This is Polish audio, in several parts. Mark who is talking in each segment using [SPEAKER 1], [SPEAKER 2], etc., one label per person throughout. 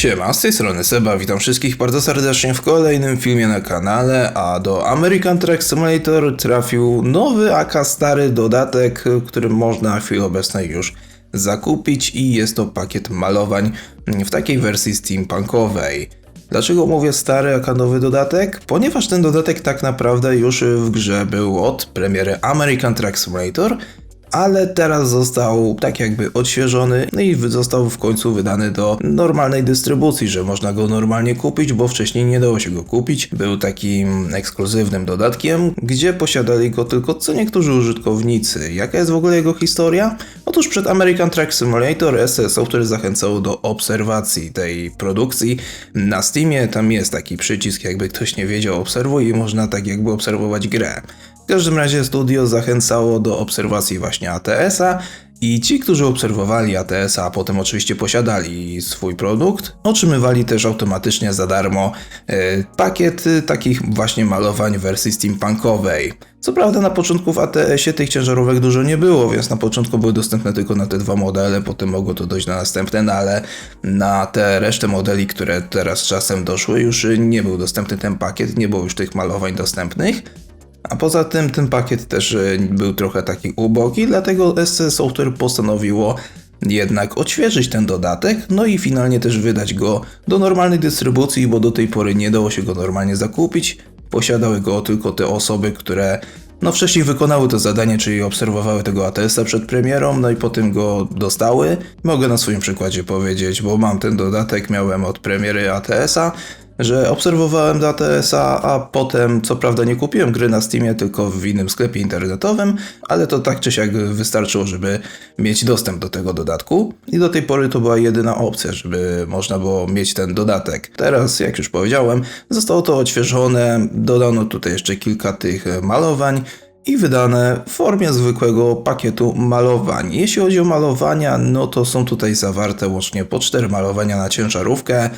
[SPEAKER 1] Siema, z tej strony Seba, witam wszystkich bardzo serdecznie w kolejnym filmie na kanale, a do American Truck Simulator trafił nowy, aka stary dodatek, który można w chwili obecnej już zakupić i jest to pakiet malowań w takiej wersji steampunkowej. Dlaczego mówię stary, aka nowy dodatek? Ponieważ ten dodatek tak naprawdę już w grze był od premiery American Truck Simulator, ale teraz został tak jakby odświeżony no i został w końcu wydany do normalnej dystrybucji, że można go normalnie kupić, bo wcześniej nie dało się go kupić. Był takim ekskluzywnym dodatkiem, gdzie posiadali go tylko co niektórzy użytkownicy. Jaka jest w ogóle jego historia? Otóż przed American Truck Simulator SC Software zachęcało do obserwacji tej produkcji na Steamie. Tam jest taki przycisk, jakby ktoś nie wiedział, obserwuj i można tak jakby obserwować grę. W każdym razie studio zachęcało do obserwacji właśnie ATS-a i ci, którzy obserwowali ATS-a, a potem oczywiście posiadali swój produkt, otrzymywali też automatycznie za darmo e, pakiet e, takich właśnie malowań wersji steampunkowej. Co prawda na początku w ATS-ie tych ciężarówek dużo nie było, więc na początku były dostępne tylko na te dwa modele, potem mogło to dojść na następne, no ale na te resztę modeli, które teraz czasem doszły, już nie był dostępny ten pakiet, nie było już tych malowań dostępnych. A poza tym ten pakiet też e, był trochę taki ubogi, dlatego SC Software postanowiło jednak odświeżyć ten dodatek, no i finalnie też wydać go do normalnej dystrybucji, bo do tej pory nie dało się go normalnie zakupić. Posiadały go tylko te osoby, które no wcześniej wykonały to zadanie, czyli obserwowały tego ATS-a przed premierą, no i potem go dostały. Mogę na swoim przykładzie powiedzieć, bo mam ten dodatek, miałem od premiery ATS-a, że obserwowałem do ATS-a, a potem co prawda nie kupiłem gry na Steamie, tylko w innym sklepie internetowym, ale to tak czy siak wystarczyło, żeby mieć dostęp do tego dodatku i do tej pory to była jedyna opcja, żeby można było mieć ten dodatek. Teraz, jak już powiedziałem, zostało to odświeżone, dodano tutaj jeszcze kilka tych malowań, i wydane w formie zwykłego pakietu malowań. Jeśli chodzi o malowania, no to są tutaj zawarte łącznie po 4 malowania na ciężarówkę,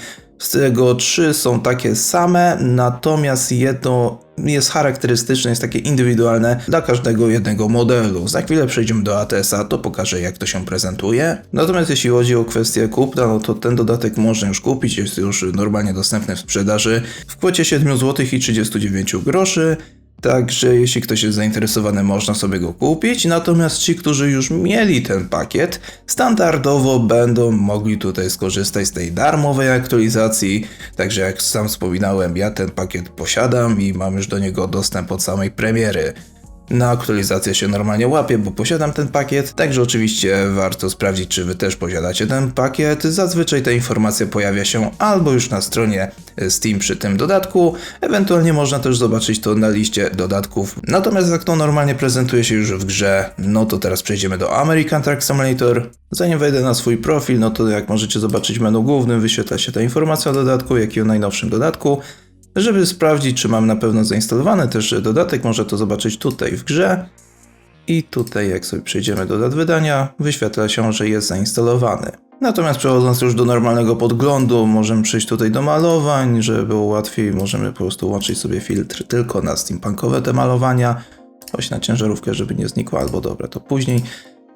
[SPEAKER 1] z tego trzy są takie same, natomiast jedno jest charakterystyczne, jest takie indywidualne dla każdego jednego modelu. Za chwilę przejdziemy do ATS-a, to pokażę jak to się prezentuje. Natomiast jeśli chodzi o kwestię kupna, no to ten dodatek można już kupić, jest już normalnie dostępny w sprzedaży w kwocie 7 zł i 39 groszy. Także jeśli ktoś jest zainteresowany, można sobie go kupić. Natomiast ci, którzy już mieli ten pakiet, standardowo będą mogli tutaj skorzystać z tej darmowej aktualizacji. Także jak sam wspominałem, ja ten pakiet posiadam i mam już do niego dostęp od samej premiery. Na aktualizację się normalnie łapię, bo posiadam ten pakiet, także oczywiście warto sprawdzić, czy wy też posiadacie ten pakiet. Zazwyczaj ta informacja pojawia się albo już na stronie Steam przy tym dodatku, ewentualnie można też zobaczyć to na liście dodatków. Natomiast jak to normalnie prezentuje się już w grze, no to teraz przejdziemy do American Truck Simulator. Zanim wejdę na swój profil, no to jak możecie zobaczyć w menu głównym wyświetla się ta informacja o dodatku, jak i o najnowszym dodatku. Żeby sprawdzić, czy mam na pewno zainstalowany też dodatek, może to zobaczyć tutaj w grze. I tutaj, jak sobie przejdziemy do dat wydania, wyświetla się, że jest zainstalowany. Natomiast przechodząc już do normalnego podglądu, możemy przejść tutaj do malowań, żeby było łatwiej, możemy po prostu łączyć sobie filtr tylko na steampunkowe te malowania, choć na ciężarówkę, żeby nie znikło, albo dobra, to później.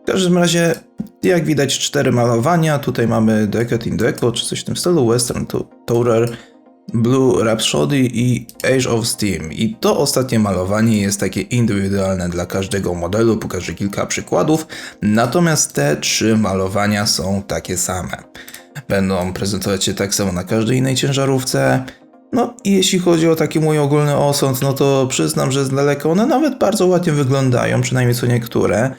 [SPEAKER 1] W każdym razie, jak widać, cztery malowania. Tutaj mamy Decade in Deco, czy coś w tym stylu, Western Tourer, Blue Rhapsody i Age of Steam. I to ostatnie malowanie jest takie indywidualne dla każdego modelu, pokażę kilka przykładów, natomiast te trzy malowania są takie same. Będą prezentować się tak samo na każdej innej ciężarówce. No i jeśli chodzi o taki mój ogólny osąd, no to przyznam, że z daleka one nawet bardzo ładnie wyglądają, przynajmniej co niektóre.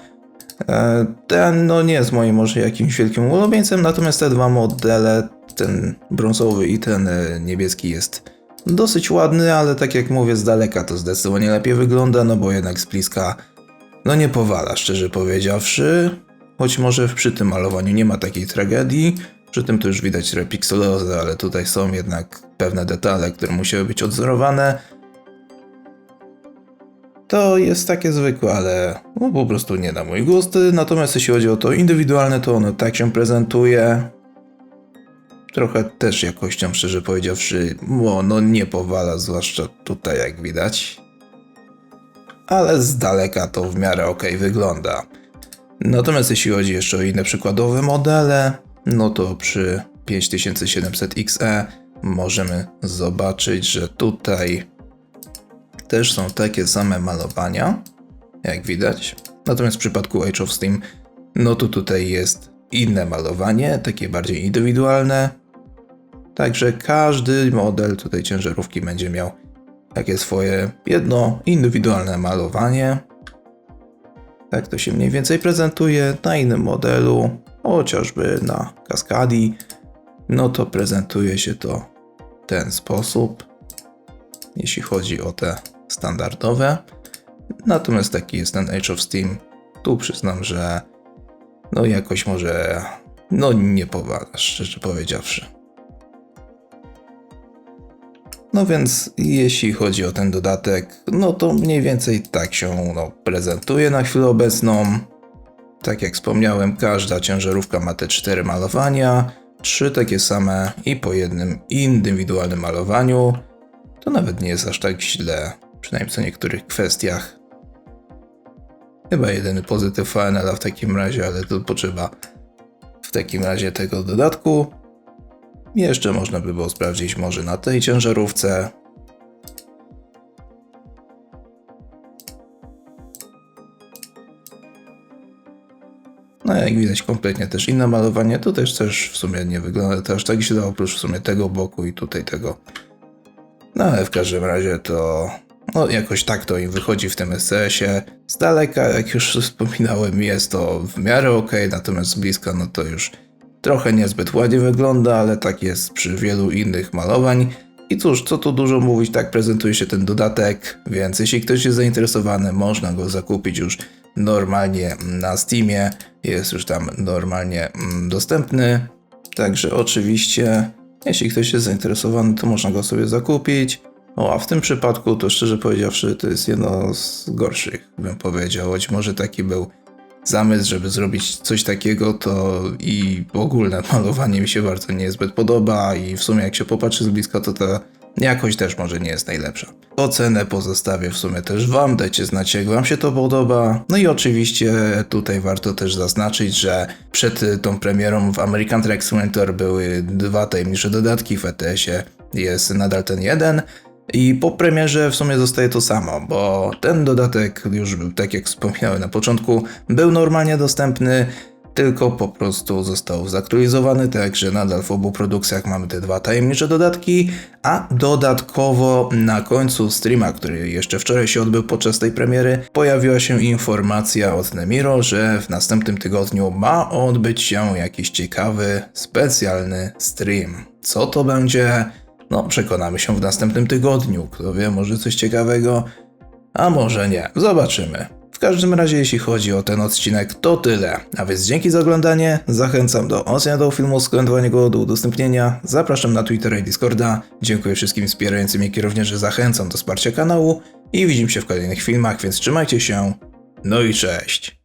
[SPEAKER 1] E, ten no nie jest moim może jakimś wielkim ulubieńcem, natomiast te dwa modele ten brązowy i ten e, niebieski jest dosyć ładny, ale tak jak mówię, z daleka to zdecydowanie lepiej wygląda, no bo jednak z bliska no nie powala, szczerze powiedziawszy. Choć może przy tym malowaniu nie ma takiej tragedii, przy tym to już widać repikselozę, ale tutaj są jednak pewne detale, które musiały być odzorowane. To jest takie zwykłe, ale no, po prostu nie na mój gust. Natomiast jeśli chodzi o to indywidualne, to ono tak się prezentuje trochę też jakością, szczerze powiedziawszy, no nie powala, zwłaszcza tutaj jak widać. Ale z daleka to w miarę ok wygląda. Natomiast jeśli chodzi jeszcze o inne przykładowe modele, no to przy 5700XE możemy zobaczyć, że tutaj też są takie same malowania, jak widać. Natomiast w przypadku Age of Steam, no to tutaj jest inne malowanie, takie bardziej indywidualne. Także każdy model tutaj ciężarówki będzie miał takie swoje jedno indywidualne malowanie. Tak to się mniej więcej prezentuje na innym modelu, chociażby na Cascadi. No to prezentuje się to w ten sposób, jeśli chodzi o te standardowe. Natomiast taki jest ten Age of Steam. Tu przyznam, że no jakoś może no nie powala, szczerze powiedziawszy. No więc jeśli chodzi o ten dodatek, no to mniej więcej tak się no, prezentuje na chwilę obecną. Tak jak wspomniałem, każda ciężarówka ma te cztery malowania, trzy takie same i po jednym indywidualnym malowaniu. To nawet nie jest aż tak źle, przynajmniej co niektórych kwestiach. Chyba jedyny pozytyw FNL w takim razie, ale to potrzeba w takim razie tego dodatku. Jeszcze można by było sprawdzić może na tej ciężarówce. No jak widać kompletnie też inne malowanie, to też też w sumie nie wygląda to aż tak źle, oprócz w sumie tego boku i tutaj tego. No ale w każdym razie to no jakoś tak to im wychodzi w tym SCS-ie. Z daleka, jak już wspominałem, jest to w miarę ok, natomiast z bliska no to już trochę niezbyt ładnie wygląda, ale tak jest przy wielu innych malowań. I cóż, co tu dużo mówić, tak prezentuje się ten dodatek, więc jeśli ktoś jest zainteresowany, można go zakupić już normalnie na Steamie, jest już tam normalnie mm, dostępny. Także oczywiście, jeśli ktoś jest zainteresowany, to można go sobie zakupić. O, a w tym przypadku, to szczerze powiedziawszy, to jest jedno z gorszych, bym powiedział. Choć może taki był zamysł, żeby zrobić coś takiego, to i ogólne malowanie mi się bardzo niezbyt podoba i w sumie jak się popatrzy z bliska, to ta jakość też może nie jest najlepsza. Ocenę pozostawię w sumie też wam, dajcie znać jak wam się to podoba. No i oczywiście tutaj warto też zaznaczyć, że przed tą premierą w American Track Simulator były dwa tajemnicze dodatki w ETS-ie, jest nadal ten jeden. I po premierze w sumie zostaje to samo, bo ten dodatek już był, tak jak wspomniałem na początku, był normalnie dostępny, tylko po prostu został zaktualizowany, także nadal w obu produkcjach mamy te dwa tajemnicze dodatki, a dodatkowo na końcu streama, który jeszcze wczoraj się odbył podczas tej premiery, pojawiła się informacja od Nemiro, że w następnym tygodniu ma odbyć się jakiś ciekawy, specjalny stream. Co to będzie? No, przekonamy się w następnym tygodniu. Kto wie, może coś ciekawego, a może nie. Zobaczymy. W każdym razie, jeśli chodzi o ten odcinek, to tyle. A więc dzięki za oglądanie. Zachęcam do oceny tego filmu, skomentowania go, do udostępnienia. Zapraszam na Twittera i Discorda. Dziękuję wszystkim wspierającym, jak i również zachęcam do wsparcia kanału. I widzimy się w kolejnych filmach, więc trzymajcie się. No i cześć.